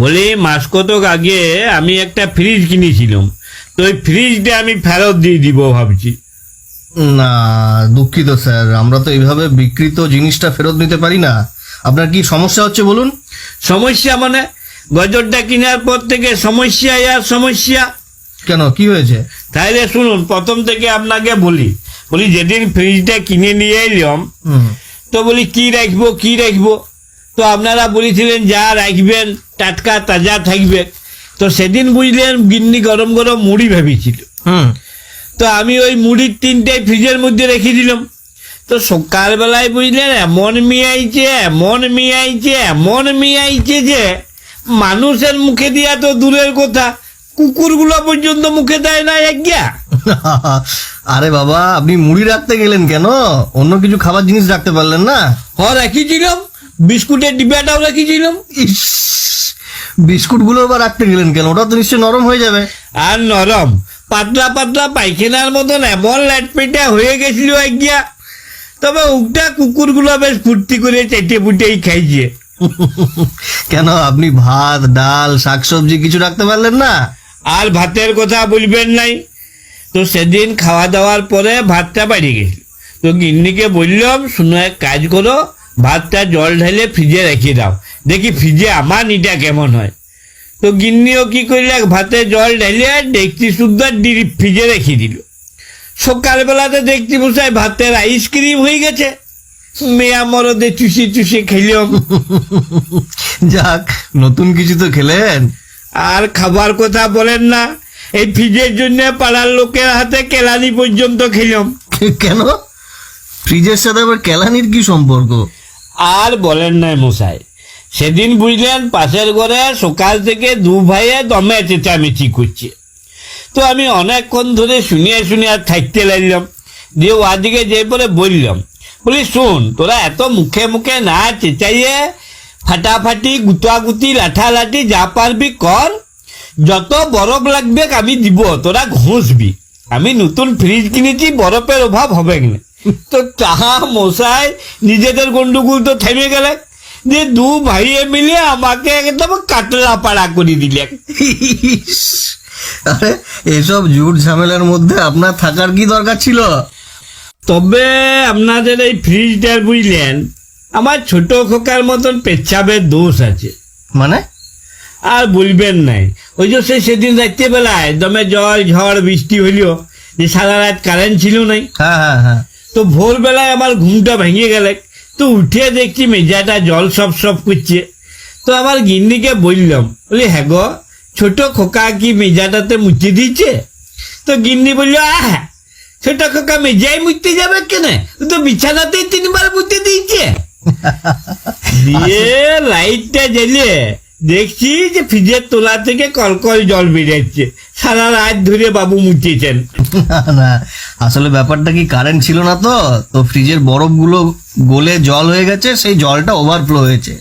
বলি মাস কতক আগে আমি একটা ফ্রিজ কিনেছিলাম। তো ওই ফ্রিজটা আমি ফেরত দিয়ে দিব ভাবছি। না দুঃখিত স্যার আমরা তো এইভাবে বিকৃত জিনিসটা ফেরত নিতে পারি না। আপনার কি সমস্যা হচ্ছে বলুন? সমস্যা মানে গজরটা কেনার পর থেকে সমস্যা আর সমস্যা। কেন কি হয়েছে? তাইলে শুনুন প্রথম থেকে আপনাকে বলি বলি যেদিন ফ্রিজটা কিনে নিয়ে এলাম তো বলি কি রাখব কি রাখব? তো আপনারা বলেছিলেন যা রাখবেন টাটকা তাজা থাকবে। তো সেদিন বুঝলেন গিন্নি গরম গরম মুড়ি ভেবেছিল। হুম। তো আমি ওই মুড়ির তিনটে ফ্রিজের মধ্যে রেখে দিলাম। তো সকালবেলায় বুঝলেন এমন মিয়াইছে এমন মিয়াইছে এমন মিয়াইছে যে মানুষের মুখে দিয়া তো দূরের কথা কুকুরগুলো পর্যন্ত মুখে দেয় না একগিয়া। আরে বাবা আপনি মুড়ি রাখতে গেলেন কেন? অন্য কিছু খাবার জিনিস রাখতে পারলেন না। হ রেখেছিলাম। বিস্কুটের ডিব্বাটাও রেখেছিলাম ইস। বিস্কুটগুলো আবার রাখতে গেলেন কেন? ওটা তো নিশ্চয়ই নরম হয়ে যাবে। আর নরম। পাতলা পাতলা পায়খানার মতন এমন ল্যাটপেটা হয়ে গেছিল একগিয়া তবে উগটা কুকুরগুলো বেশ ফুর্তি করে চেটে পুটেই খাইছে। কেন আপনি ভাত ডাল শাকসবজি কিছু রাখতে পারলেন না? আর ভাতের কথা বলবেন নাই। তো সেদিন খাওয়া দাওয়ার পরে ভাতটা বাড়ি গেছিল তো গিন্নিকে বললাম শুনো এক কাজ করো ভাতটা জল ঢেলে ফ্রিজে রেখে দাও। দেখি ফ্রিজে আমার নিটা কেমন হয়। তো গিন্নিও কি করলে ভাতে জল ঢেলে দেখছি সুদ্ধা ডিপ ফ্রিজে রেখে দিল। সকালবেলাতে দেখছি বসাই ভাতের আইসক্রিম হয়ে গেছে। মেয়া মরদে চুষি চুষি খেলাম যাক নতুন কিছু তো খেলেন। আর খাবার কথা বলেন না এই ফ্রিজের জন্য পাড়ার লোকের হাতে কেলানি পর্যন্ত খেলাম। কেন? ফ্রিজের সাথে আবার কেলানির কি সম্পর্ক? আর বলেন নাই মশাই। সেদিন বুঝলেন পাশের ঘরে সকাল থেকে দু ভাইয়ে দমে চেঁচামেচি করছে। তো আমি অনেকক্ষণ ধরে শুনিয়ে শুনিয়ে থাকতে লাগলাম। দিয়ে ওদিকে যে পরে বললাম, বলি, শোন, তোরা এত মুখে মুখে না চেঁচাইয়ে ফাটাফাটি, গুতাগুতি, লাঠালাঠি যা পারবি কর। যত বরফ লাগবে আমি দিব, তোরা ঘষবি। আমি নতুন ফ্রিজ কিনেছি, বরফের অভাব হবে না। তো তাহা মশাই নিজেদের গন্ডগোল তো থেমে গেলে যে দু ভাইয়ে মিলে আমাকে একদম কাটলা পাড়া করে দিলে আরে এসব জুট ঝামেলার মধ্যে আপনার থাকার কি দরকার ছিল? তবে আপনাদের এই ফ্রিজটার বুঝলেন আমার ছোট খোকার মতন পেচ্ছাবের দোষ আছে। মানে? আর বলবেন নাই। ওই যে সে সেদিন রাত্রেবেলায় দমে জল ঝড় বৃষ্টি হইল যে সারা রাত কারেন্ট ছিল নাই। হ্যাঁ হ্যাঁ হ্যাঁ। তো ভোরবেলায় আমার ঘুমটা ভেঙে গেলে তো উঠে দেখছি মেজাটা জল সব সব করছে। তো আমার গিন্নিকে বললাম বলি হ্যাঁ গো ছোট খোকা কি মেজাটাতে মুছে দিচ্ছে তো গিন্নি বলল আহ ছোট খোকা মেজাই মুচতে যাবে কেন? তো বিছানাতেই তিনবার মুছে দিচ্ছে দিয়ে লাইটটা জ্বালিয়ে দেখছি যে ফ্রিজের তোলা থেকে কলকল জল বেরোচ্ছে সারা রাত ধরে বাবু মুছেছেন না, না আসলে ব্যাপারটা কি কারেন্ট ছিল না তো? তো ফ্রিজের বরফগুলো গলে জল হয়ে গেছে সেই জলটা ওভারফ্লো হয়েছে।